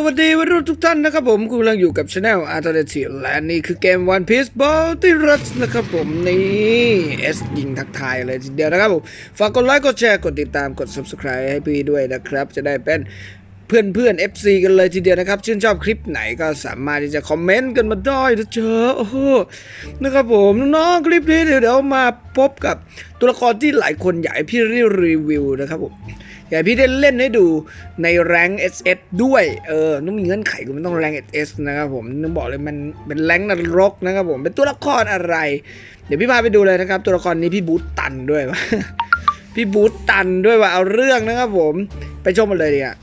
สวัสดีวัยรุ่นทุกท่านนะครับผมคุณกำลังอยู่กับช anel อาร์ตเดติและนี่คือเกม One Piece b a l t i r u s นะครับผมนี่เอสยิงทักทายเลยทีเดียวนะครับผม ฝากกดไลค์กดแชร์กดติดตามกด Subscribe ให้พี่ด้วยนะครับ จะได้เป็นเพื่อนเพื่อน FC กันเลยทีเดียวนะครับ ชื่นชอบคลิปไหนก็สามารถที่จะคอมเมนต์กันมาได้นะเจอโอ้โหนะครับผมน้องคลิปนี้เดี๋ยวเดี๋ยวมาพบกับตัวละครที่หลายคนอยากให้พี่รีวิวนะครับผม อยากให้พี่ได้เล่นให้ดูในแรง SS ด้วยเออต้องมีเงื่อนไขกูมันต้องแรง SS นะครับผมต้องบอกเลยมันเป็นแรงนรกนะครับผมเป็นตัวละครอะไร เดี๋ยวพี่พาไปดูเลยนะครับ ตัวละครนี้พี่บูตตันด้วยวะพี่บูตตันด้วยว่าเอาเรื่องนะครับผมไปชมกันเลยดีกว่า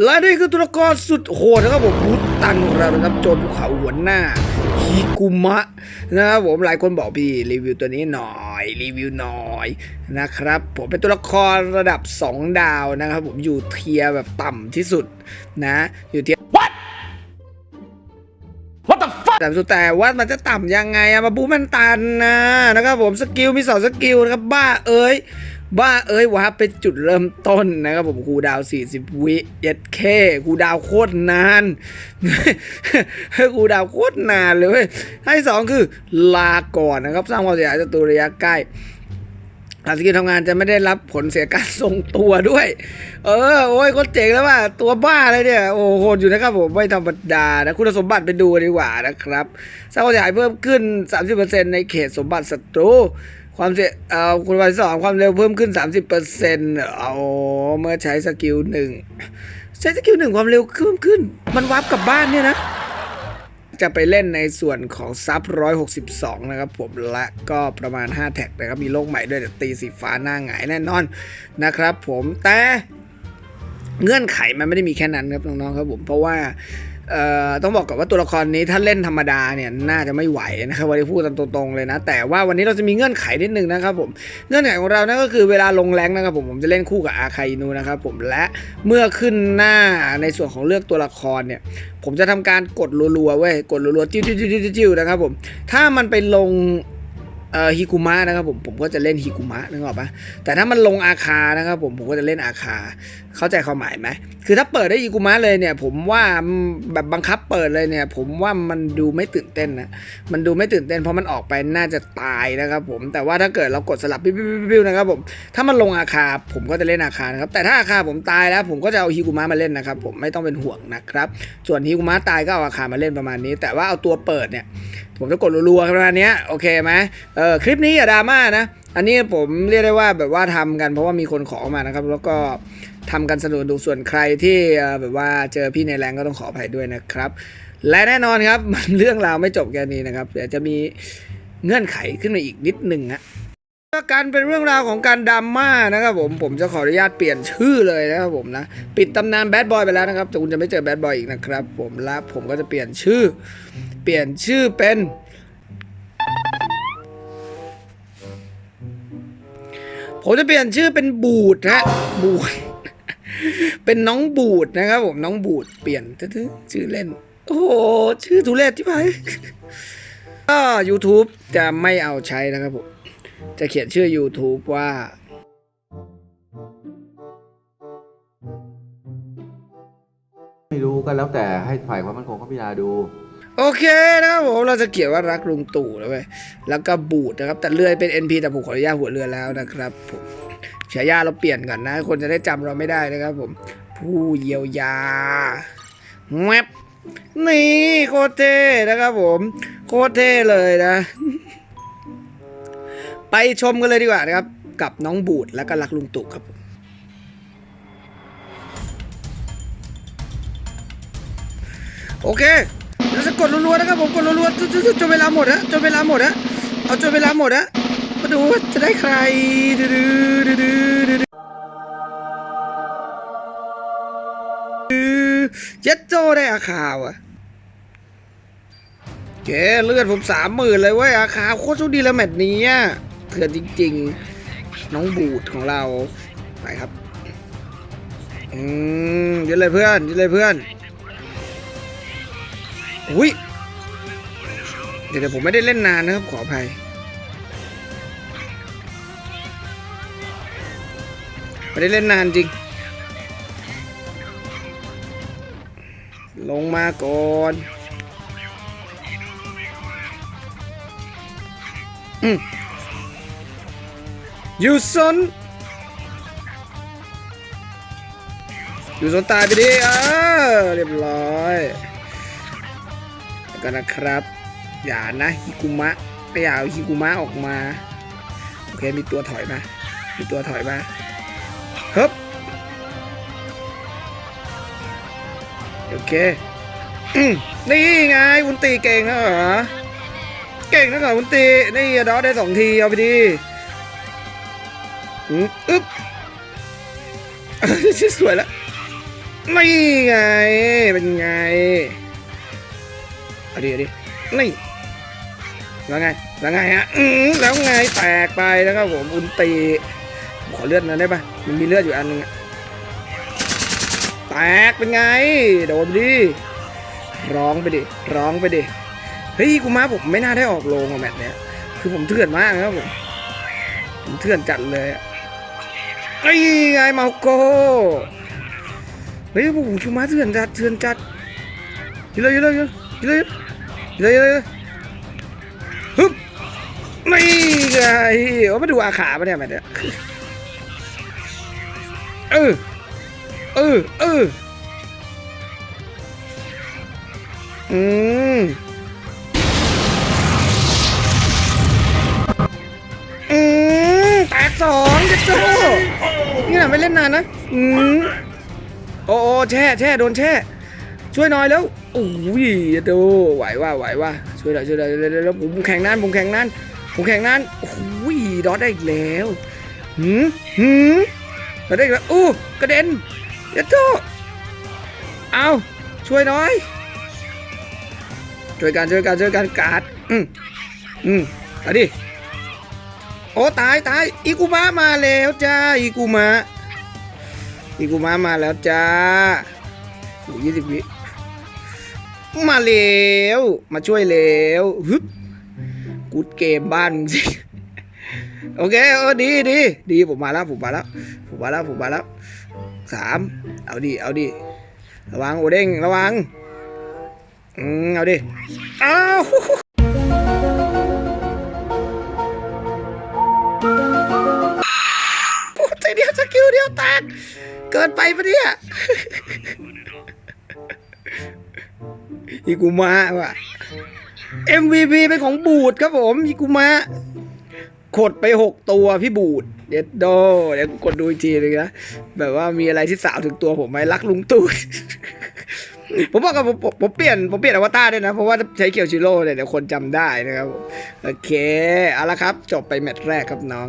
และนี่คือตัวละครสุดโหดนะครับผมบูตตันของเรานะครับโจรภูเขาหัวหน้าฮิกุมะนะครับผมหลายคนบอกพี่รีวิวตัวนี้หน่อยรีวิวหน่อยนะครับ ผมเป็นตัวละครระดับ 2 ดาวนะครับ ผมอยู่เทียร์แบบต่ำที่สุดนะ อยู่เทียร์ What the fuck แต่สุดแต่ว่ามันจะต่ำยังไงอะมาบูมันตันนะนะครับผมสกิลมีสองสกิลนะครับบ้าเอ้ย บ้าเอ้ยว่าเป็นจุดเริ่มต้นนะครับผมครูดาว 40 วิเย็ดเคครูดาวโคตรนานครูดาวโคตรนานเลยเว้ยให้สองคือลาก่อนนะครับ สร้างความเสียหายศัตรูระยะใกล้หากสกิลทำงานจะไม่ได้รับผลเสียการทรงตัวด้วย เออ โอ้ยก็เจ๋งแล้วว่าตัวบ้าเลยเนี่ย โอ้โหอยู่นะครับผมไม่ธรรมดานะ คุณสมบัติไปดูดีกว่านะครับสร้างความเสียหายเพิ่มขึ้น 30%ในเขตสมบัติศัตรู ความเสียเอ่อคุณวันที่สองความเร็วเพิ่มขึ้น 30%เอาเมื่อใช้สกิลหนึ่งใช้สกิลหนึ่งความเร็วเพิ่มขึ้น มันวับกลับบ้านเนี่ยนะ จะไปเล่นในส่วนของซับ162นะครับผมและก็ประมาณ 5 แท็กนะครับ มีโลกใหม่ด้วยแต่ตีสีฟ้าหน้าหงายแน่นอนนะครับผมแต่เงื่อนไขมันไม่ได้มีแค่นั้นครับน้องๆครับผมเพราะว่า ต้องบอกก่อนว่าตัวละครนี้ถ้าเล่นธรรมดาเนี่ยน่าจะไม่ไหวนะครับวันนี้พูดตามตรงๆเลยนะ แต่ว่าวันนี้เราจะมีเงื่อนไขนิดนึงนะครับผมเงื่อนไขของเรานั่นก็คือเวลาลงแรงนะครับผมผมจะเล่นคู่กับอาคาอินูนะครับผมและเมื่อขึ้นหน้าในส่วนของเลือกตัวละครเนี่ยผมจะทำการกดรัวๆเว้ยกดรัวๆจิ้วจิ้วจิ้วจิ้วจิ้วนะครับผมถ้ามันไปลง เอ่อฮิกุมะนะครับผมผมก็จะเล่นฮิกุมะนึกออกปะแต่ถ้ามันลงอาคานะครับผมผมก็จะเล่นอาคา เข้าใจความหมายไหมคือถ้าเปิดได้ฮิกุมะเลยเนี่ย ผมว่าแบบบังคับเปิดเลยเนี่ย ผมว่ามันดูไม่ตื่นเต้นนะมันดูไม่ตื่นเต้นเพราะมันออกไปน่าจะตายนะครับผมแต่ว่าถ้าเกิดเรากดสลับปิ้วปิ้วปิ้วปิ้วนะครับผมถ้ามันลงอาคาผมก็จะเล่นอาคานะครับแต่ถ้าอาคาผมตายแล้ว ผมก็จะเอาฮิกุมะมาเล่นนะครับผมไม่ต้องเป็นห่วงนะครับส่วนฮิกุมะตายก็เอาอาคามาเล่นประมาณนี้ แต่ว่าเอาตัวเปิดเนี่ย ผมจะกดรัวๆประมาณนี้โอเคไหมเออคลิปนี้อย่าดราม่านะ อันนี้ผมเรียกได้ว่าแบบว่าทำกันเพราะว่ามีคนขอมานะครับ แล้วก็ทำกันสนุกดูส่วนใครที่แบบว่าเจอพี่ในแรงก็ต้องขออภัยด้วยนะครับ และแน่นอนครับมันเรื่องราวไม่จบแค่นี้นะครับเดี๋ยวจะมีเงื่อนไขขึ้นมาอีกนิดหนึ่งฮะ การเป็นเรื่องราวของการดราม่านะครับผมผมจะขออนุญาตเปลี่ยนชื่อเลยนะครับผมนะปิดตำนานแบดบอยไปแล้วนะครับแต่คุณจะไม่เจอแบดบอยอีกนะครับผมและผมก็จะเปลี่ยนชื่อ เปลี่ยนชื่อเป็น ผมจะเปลี่ยนชื่อเป็นบูดฮะบูดเป็นน้องบูดนะครับผมน้องบูดเปลี่ยนตื้อๆชื่อเล่น โอ้โหชื่อทุเรศที่ไปก็ YouTube จะไม่เอาใช้นะครับผม จะเขียนชื่อ YouTube ว่า ไม่รู้ก็แล้วแต่ให้ฝ่ายความมั่นคงเขาพิจารณาดู โอเคนะครับผมเราจะเขียนว่ารักลุงตู่แล้วเว้ยแล้วก็บูดนะครับ แต่เลื่อยเป็น NP แต่ผมขออนุญาตหัวเรือแล้วนะครับผมฉายาเราเปลี่ยนก่อนนะ คนจะได้จำเราไม่ได้นะครับผม ผู้เยียวยาแวบนี่โคตรเท่นะครับผม โคตรเท่เลยนะ ไปชมกันเลยดีกว่านะครับ กับน้องบูดแล้วก็รักลุงตู่ครับผมโอเคเราจะกดรัวๆนะครับผมกดรัวๆจนจนจนเวลาหมดฮะจนเวลาหมดฮะเอาจนเวลาหมดฮะมาดูว่าจะได้ใครดื้อดื้อดื้อดื้อดื้อดื้อเจ็ดโจได้อาคาวอะเกเลือดผมสามหมื่นเลยเว้ยอาคาโคตรโชคดีแล้วแมตช์นี้อะ เถื่อนจริง ๆ น้องบูดของเราไปครับ อืมยืนเลยเพื่อนยืนเลยเพื่อนอุ้ยเดี๋ยวเดี๋ยวผมไม่ได้เล่นนานนะครับ ขออภัยไม่ได้เล่นนานจริง ลงมาก่อนอืม ยูซนยูซนตายไปดิเออเรียบร้อยแล้วก็นะครับ อย่านะฮิกุมะไม่อยากเอาฮิกุมะออกมา โอเคมีตัวถอยมา มีตัวถอยมาฮึบโอเคนี่ไงอุนตีเก่งนะเหรอ เก่งนะเหรออุนตีนี่ดอได้สองทีเอาไปดี อืมอึ๊บสวยแล้วนี่ไง เป็นไงเอาดิเอาดินี่แล้วไง แล้วไงฮะอืมแล้วไงแตกไปแล้วครับผมอุนตีขอเลือดหน่อยได้ปะมันมีเลือดอยู่อันนึงอะแตกเป็นไง โดนดิ ร้องไปดิ ร้องไปดิ เฮ้ยกูมาผมไม่น่าได้ออกโรงอะแมตช์เนี้ย คือผมเถื่อนมากครับผม ผมเถื่อนจัดเลยอะ ไอ้ไงเมาโกเฮ้ยผมชูมาเถื่อนจัดเถื่อนจัดยิงเลยยิงเลยยิงเลยยิงเลยยิงเลยยิงเลยฮึบนี่ไงโอ้มาดูอาขาปะเนี่ยแมตช์เนี้ยเออเออเอออืม สองเจ็ดโจนี่นะไม่เล่นนานนะอืมโอ้โอแช่แช่โดนแช่ ช่วยหน่อยแล้วโอ้ยดูไหวว่าไหวว่าช่วยหน่อยช่วยหน่อยเร็วผมแข่งนั้นผมแข่งนั้นผมแข่งนั้นโอ้ยดอทได้อีกแล้วหืมหืมดอทได้อีกแล้วอู้กระเด็นเจ็ดโจเอาช่วยหน่อยช่วยกันช่วยกันช่วยกันการ์ดอืมอืมเอาดิ โอ้ตายตายอีกูมะมาแล้วจ้าอีกูมะอีกูมะมาแล้วจ้าโอ้ยี่สิบวิมาแล้วมาช่วยแล้วฮึบกูดเกมบ้านมึงสิโอเคเออดีดีดีผมมาแล้วผมมาแล้วผมมาแล้วผมมาแล้วสามเอาดิเอาดิระวังโอเด้งระวังอืมเอาดิเอาโยวสกิลเดียวแตกเกินไปปะเนี่ยอีกูมาว่ะ MVP เป็นของบูดครับผมอีกูมาขดไปหกตัวพี่บูดเด็ดโดเดี๋ยวกดดูอีกทีเลยนะแบบว่ามีอะไรที่สาวถึงตัวผมไหมรักลุงตู่ผมบอกกับผมผมเปลี่ยนผมเปลี่ยนอวตารด้วยนะ เพราะว่าใช้เคียวชิโร่เนี่ยเดี๋ยวคนจำได้นะครับ โอเค เอาละครับ จบไปแมตช์แรกครับน้อง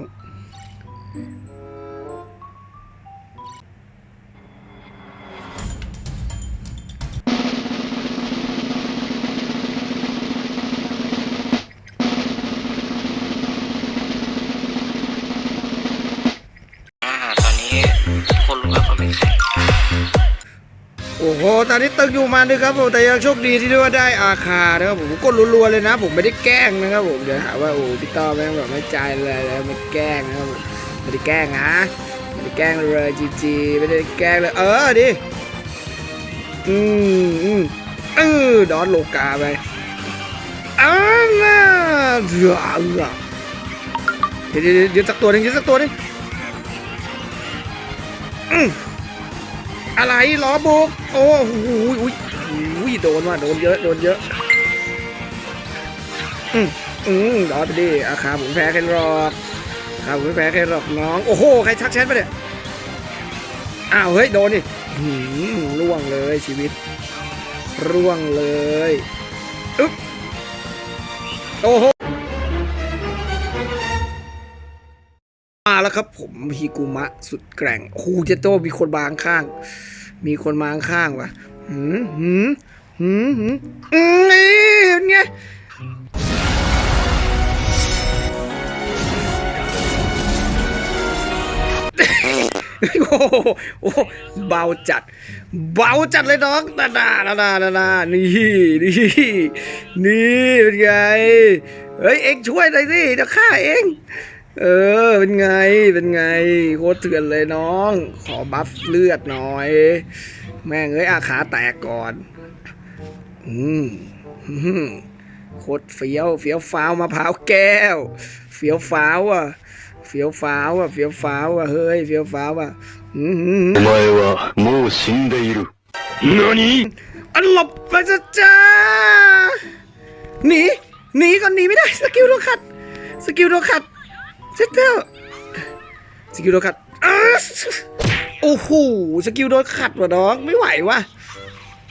หตอนนี้ตึกอยู่มาด้วยครับผมแต่ยังโชคดีที่ได้ว่าได้อาคานะครับผมกดรัวๆเลยนะ ผมไม่ได้แกล้งนะครับผมเดี๋ยวหาว่าโอ้พี่ต้อแม่งแบบไม่ใจเลยแล้วไม่แกล้งนะครับผมไม่ได้แกล้งนะไม่ได้แกล้งเลยจีจีไม่ได้แกล้งเลยเออดิอืมอืมเออดอนโลกาไปอ้าวเดือดเดี๋ยวเดี๋ยวเดี๋ยวสักตัวหนึงเดี๋ยวสักตัวหนึงอืม อะไรล้อบุก โอ้โหอุ้ยอุ้ยโดนว่ะโดนเยอะโดนเยอะ อืมอืมรอไปดิอาคาผมแพ้แค่หรอกอาคาผมแพ้แค่หรอกน้อง โอ้โห ใครชักแชทมาเนี่ย อ้าว เฮ้ย โดนดิหืมร่วงเลยชีวิต ร่วงเลย อึ๊บ โอ้โห ครับผมฮิกุมะสุดแกร่งโอ้โหเจโตมีคนบางข้าง มีคนมาข้างวะหืมหืมหืมหืมนี่เป็นไงโอ้โหโอ้โหเบาจัด เบาจัดเลยน้องนานานานานานานี่นี่นี่เป็นไง เฮ้ย เอ็งช่วยหน่อยสิเดี๋ยวฆ่าเอง เออ เป็นไง เป็นไง โคตรเถื่อนเลยน้อง ขอบัฟเลือดหน่อย แม่งเอ้ยอาขาแตกก่อน อืมอืมโคตรเฟี้ยวเฟี้ยวฟ้าวมะพร้าวแก้ว เฟี้ยวฟ้าวอ่ะ เฟี้ยวฟ้าวอ่ะ เฟี้ยวฟ้าวอ่ะ เฮ้ย เฟี้ยวฟ้าวอ่ะ อืมอืม お前はもう死んでいる。何 อันหลบไปจ้ะจ้าหนี หนีก่อนหนีไม่ได้ สกิลโดนขัด สกิลโดนขัด เจ๊เจ้าสกิลโดนขัดโอ้โหสกิลโดนขัดว่ะน้องไม่ไหวว่ะ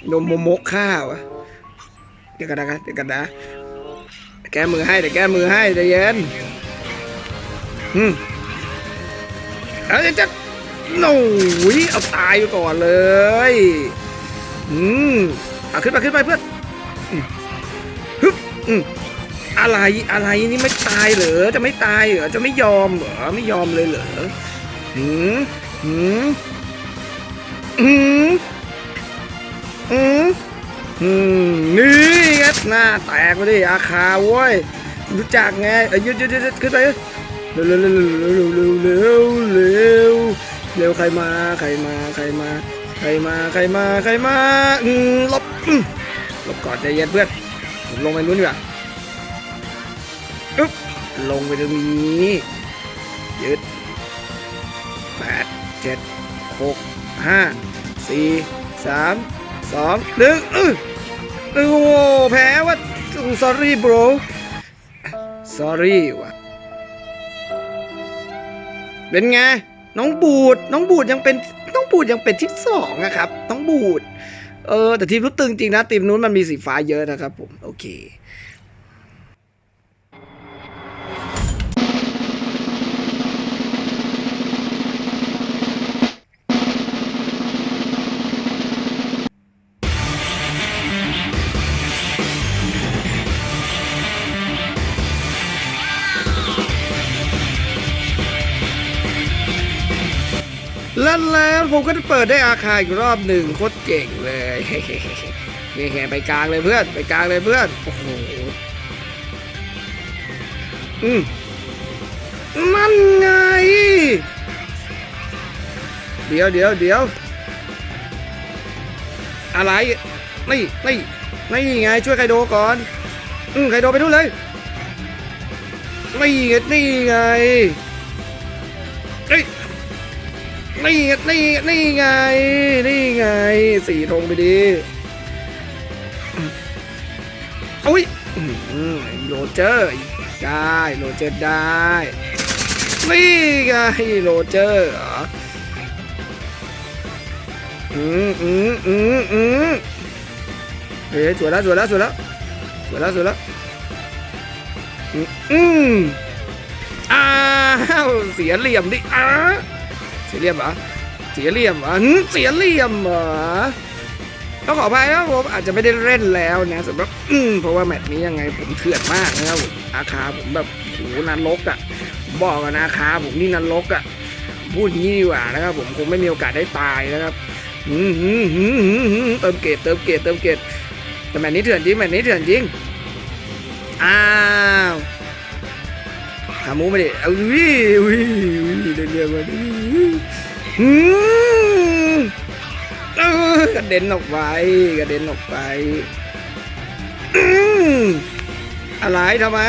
โดนโมโมข้าวอะเดี๋ยวกันนะเดี๋ยวกันนะแก้มือให้เดี๋ยวแก้มือให้ใจเย็นอืมเอาเดี๋ยวจะโอ้ยเอาตายไปก่อนเลยอืมเอาขึ้นมาขึ้นไปเพื่อนฮึบอืม อะไรอะไรนี่ไม่ตายเหรอจะไม่ตายเหรอจะไม่ยอมเหรอไม่ยอมเลยเหรอหืมหืมหืมหืมหืมนี่ไงหน้าแตกไปดิอาคาเว้ยรู้จักไงเอ้ยยืดยืดยืดขึ้นไปเร็วเร็วเร็วเร็วเร็วเร็วเร็วเร็วใครมาใครมาใครมาใครมาใครมาใครมาอืมลบอืมลบก่อนใจเย็นเพื่อนผมลงไปนู้นดีกว่า อึ๊บลงไปตรงนี้ยึดแปดเจ็ดหกห้าสี่สามสองหนึ่งอื้อโอ้โหแพ้ว่า sorry bro sorry ว่ะเป็นไงน้องบูดน้องบูดยังเป็นน้องบูดยังเป็นที่สองอะครับน้องบูดเออแต่ทีมนู้นตึงจริงนะทีมนู้นมันมีสีฟ้าเยอะนะครับผม โอเค ผมก็จะเปิดได้อาคาอีกรอบหนึ่งโคตรเก่งเลยเฮ้ไปกลางเลยเพื่อน ไปกลางเลยเพื่อน โอ้โห อืมนั่นไง เดี๋ยวเดี๋ยวเดี๋ยว อะไรนี่นี่นี่ไง ช่วยไคโดก่อน อืมไคโดไปดูเลยนี่ไงนี่ไงเอ้ย นี่นี่นี่ไง นี่ไง สี่ธงไปดีอุ้ยโรเจอร์ได้โรเจอร์ได้ นี่ไงโรเจอร์อืมอืมอืมอืมเฮ้ยสวยแล้วสวยแล้วสวยแล้วสวยแล้วสวยแล้วอืมอ้าวเสียเหลี่ยมดิอ้า สียเหลี่ยมเหรอเสียเหลี่ยมเหรอเสียเหลี่ยมเหรอต้องขออภัยนะครับผมอาจจะไม่ได้เล่นแล้วนะสำหรับเพราะว่าแมตช์นี้ยังไงผมเถื่อนมากนะครับผมอาคาผมแบบโหนันรกอะ่ะบอกกันอาคาผมนี่นันรกอะ่ะพูดงี้ดีกว่านะครับผมคงไม่มีโอกาสได้ตายนะครับเติมเกรดเติมเกรดเติมเกรดแต่แมตช์นี้เถื่อนจริงแมตช์นี้เถื่อนจริงอ้าว ขามูไม่ได้เอาวิวิวิเดินเรียกมาดิอืมกระเด็นออกไปกระเด็นออกไปอืมอะไรทำไม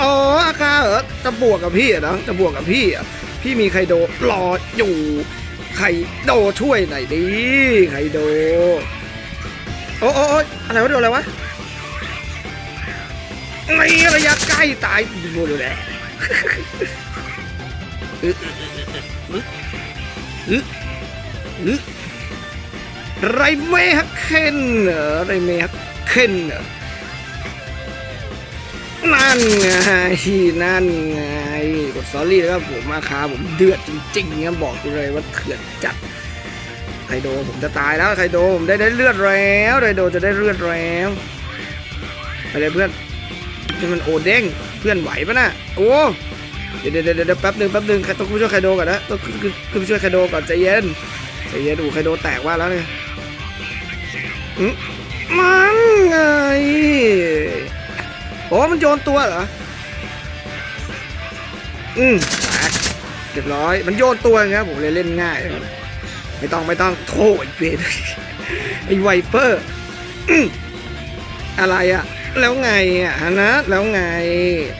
อ๋ออาคาเหรอจะบวกกับพี่เหรอจะบวกกับพี่เหรอพี่มีไคโดรออยู่ไคโดช่วยหน่อยดิไคโดโอ้โอ้โอ้อะไรวะโดนอะไรวะนี่ระยะใกล้ตายดูดูแล ไรเมฮักเคนเหรอไรเมฮักเคนเหรอนั่นไงนั่นไงกดซอรี่แล้วผมมาคาผมเดือดจริงๆเนี่ยบอกเลยว่าเถื่อนจัดไคโดผมจะตายแล้วไคโดผมได้ได้เลือดแล้วไคโดจะได้เลือดแล้วไปเลยเพื่อน นี่มันโอเด้งเพื่อนไหวปะน่ะโอ้เดี๋ยวเดี๋ยวเดี๋ยวแป๊บหนึ่งแป๊บหนึ่งต้องไปช่วยไคโดก่อนนะต้องขึ้นไปช่วยไคโดก่อนใจเย็นใจเย็นดูใคโดแตกว่าแล้วเนี่ยมันไงโอ้มันโยนตัวเหรออืมแตกเรียบร้อย มันโยนตัวไงผมเลยเล่นง่าย ไม่ต้องไม่ต้องโทษไอ้เบนไอ้ไวเปอร์อืมอะไรอะ แล้วไงอะฮะนะแล้วไง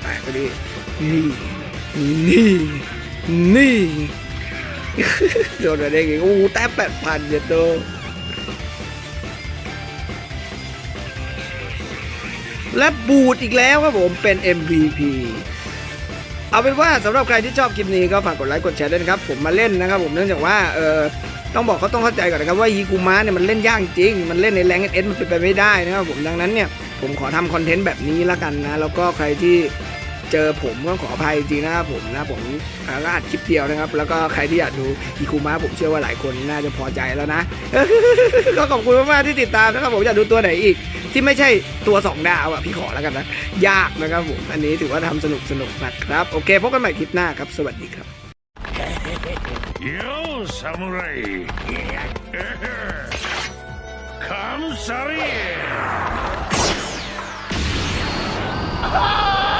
แตกไปดินี่นี่นี่โดนอะไรอีกโอ้แต้มแปดพันเยอะโตและบูดอีกแล้วครับผมเป็น MVP เอาเป็นว่าสำหรับใครที่ชอบคลิปนี้ก็ฝากกดไลค์กดแชร์ด้วยนะครับ ผมมาเล่นนะครับ ผมเนื่องจากว่าเออต้องบอกเขาต้องเข้าใจก่อนนะครับว่าฮีกูมะเนี่ยมันเล่นยากจริง มันเล่นในแรงเอสมันเป็นไปไม่ได้นะครับผมดังนั้นเนี่ย ผมขอทำคอนเทนต์แบบนี้ละกันนะ แล้วก็ใครที่เจอผมก็ขออภัยจริงนะครับผมนะผมก็อาดคลิปเดียวนะครับ แล้วก็ใครที่อยากดูอีคูมาผมเชื่อว่าหลายคนน่าจะพอใจแล้วนะ ก็ขอบคุณมากๆที่ติดตามนะครับผมอยากดูตัวไหนอีก ที่ไม่ใช่ตัว2ดาวอะพี่ขอแล้วกันนะ ยากนะครับผม อันนี้ถือว่าทำสนุกสนุกนะครับ โอเคพบกันใหม่คลิปหน้าครับ สวัสดีครับยูซ samurai. Come, sorry. Ah!